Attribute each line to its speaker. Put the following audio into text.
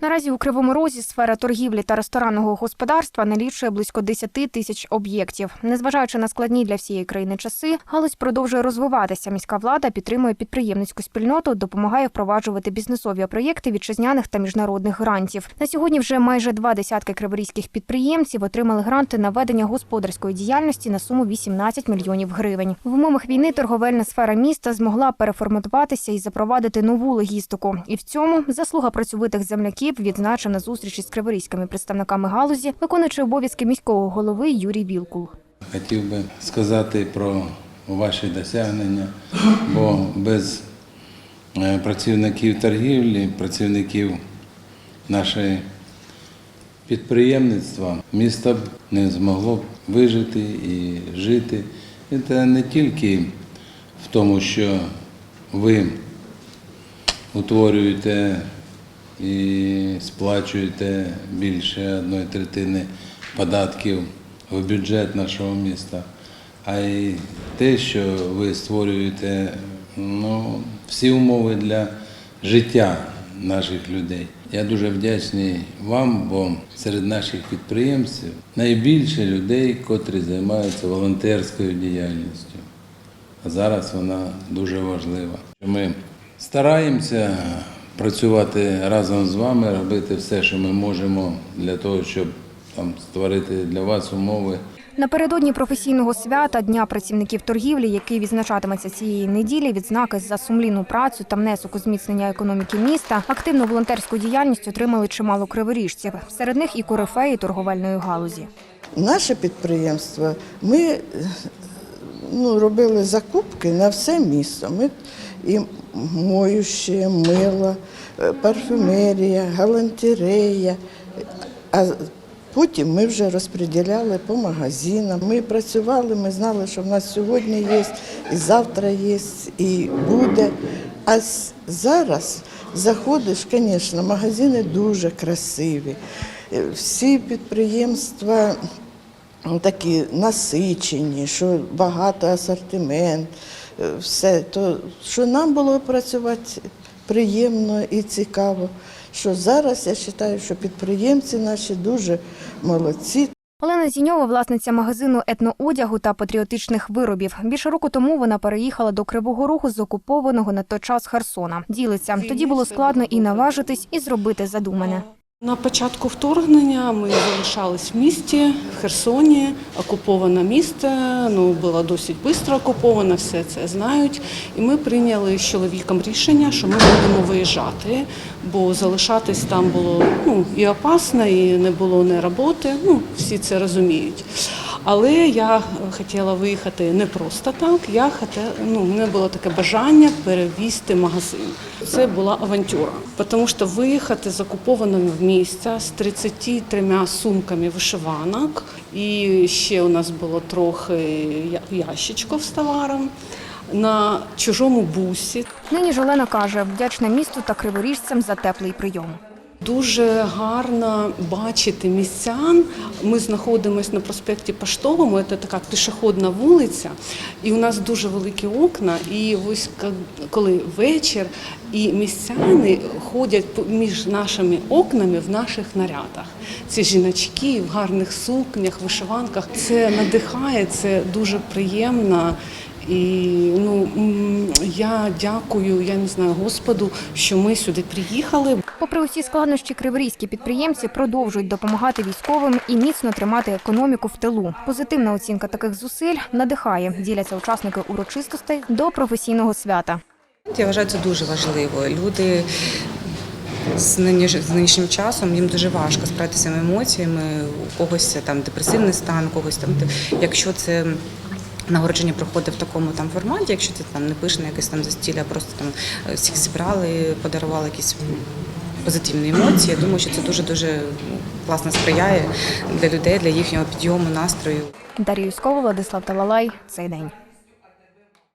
Speaker 1: Наразі у Кривому Розі сфера торгівлі та ресторанного господарства налічує близько 10 тисяч об'єктів. Незважаючи на складні для всієї країни часи, галузь продовжує розвиватися. Міська влада підтримує підприємницьку спільноту, допомагає впроваджувати бізнесові проєкти вітчизняних та міжнародних грантів. На сьогодні вже майже два десятки криворізьких підприємців отримали гранти на ведення господарської діяльності на суму 18 мільйонів гривень. В умовах війни торговельна сфера міста змогла переформатуватися і запровадити нову логістику. І в цьому заслуга працьовитих земляків відзначив на зустрічі з криворізькими представниками галузі, виконуючи обов'язки міського голови Юрій Вілкул.
Speaker 2: Хотів би сказати про ваші досягнення, бо без е, працівників торгівлі, працівників нашої підприємництва місто б не змогло б вижити і жити. І це не тільки в тому, що ви утворюєте і сплачуєте більше одної третини податків в бюджет нашого міста, а й те, що ви створюєте ну, всі умови для життя наших людей. Я дуже вдячний вам, бо серед наших підприємців найбільше людей, котрі займаються волонтерською діяльністю. А зараз вона дуже важлива. Ми стараємося працювати разом з вами, робити все, що ми можемо для того, щоб там створити для вас умови.
Speaker 1: Напередодні професійного свята Дня працівників торгівлі, який відзначатиметься цієї неділі, відзнаки за сумлінну працю та внесок у зміцнення економіки міста, активну волонтерську діяльність отримали чимало криворіжців. Серед них і корифеї торговельної галузі.
Speaker 3: Наше підприємство, ми е, ну, робили закупки на все місто. Ми і моюще, мило, е, парфюмерія, галантерея. А потім ми вже розподіляли по магазинам. Ми працювали, ми знали, що в нас сьогодні є, і завтра є, і буде. А зараз заходиш, звісно, магазини дуже красиві. Е, Всі підприємства такі насичені, що багато асортимент, все. То, що нам було працювати приємно і цікаво. Що зараз я вважаю, що підприємці наші дуже молодці.
Speaker 1: Олена Зіньова, власниця магазину етноодягу та патріотичних виробів. Більше року тому вона переїхала до Кривого Рогу з окупованого на той час Херсона. Ділиться тоді було складно і наважитись, і зробити задумане.
Speaker 4: На початку вторгнення ми залишались в місті, в Херсоні, окуповане місто, ну було досить швидко окуповане, все це знають. І ми прийняли з чоловіком рішення, що ми будемо виїжджати, бо залишатись там було ну, і опасно, і не було не роботи. Ну, всі це розуміють. Але я хотіла виїхати не просто так. Я хотіла, ну, мене було таке бажання перевізти магазин. Це була авантюра, тому що виїхати з окупованого місця з 33 сумками вишиванок, і ще у нас було трохи ящичків з товаром на чужому бусі.
Speaker 1: Нині ж Олена каже, вдячна місту та криворіжцям за теплий прийом.
Speaker 4: Дуже гарно бачити містян. Ми знаходимося на проспекті Поштовому, це така пішохідна вулиця, і у нас дуже великі окна. І ось коли вечір, і містяни ходять між нашими окнами в наших нарядах. Ці жіночки в гарних сукнях, вишиванках. Це надихає, це дуже приємно. І ну я дякую, я не знаю Господу, що ми сюди приїхали.
Speaker 1: Попри усі складнощі, криворізькі підприємці продовжують допомагати військовим і міцно тримати економіку в тилу. Позитивна оцінка таких зусиль надихає, діляться учасники урочистостей до професійного свята.
Speaker 5: Я вважаю, це дуже важливо. Люди з нині- нинішнім часом їм дуже важко справитися емоціями. У когось там депресивний стан, у когось там якщо це. Нагородження проходить в такому там форматі, якщо це там не пишне якесь там застілля, а просто там е, всіх зібрали, подарували якісь позитивні емоції. Я думаю, що це дуже дуже класно сприяє для людей, для їхнього підйому, настрою.
Speaker 1: Дар'я Юскова, Владислав Талалай. Цей день.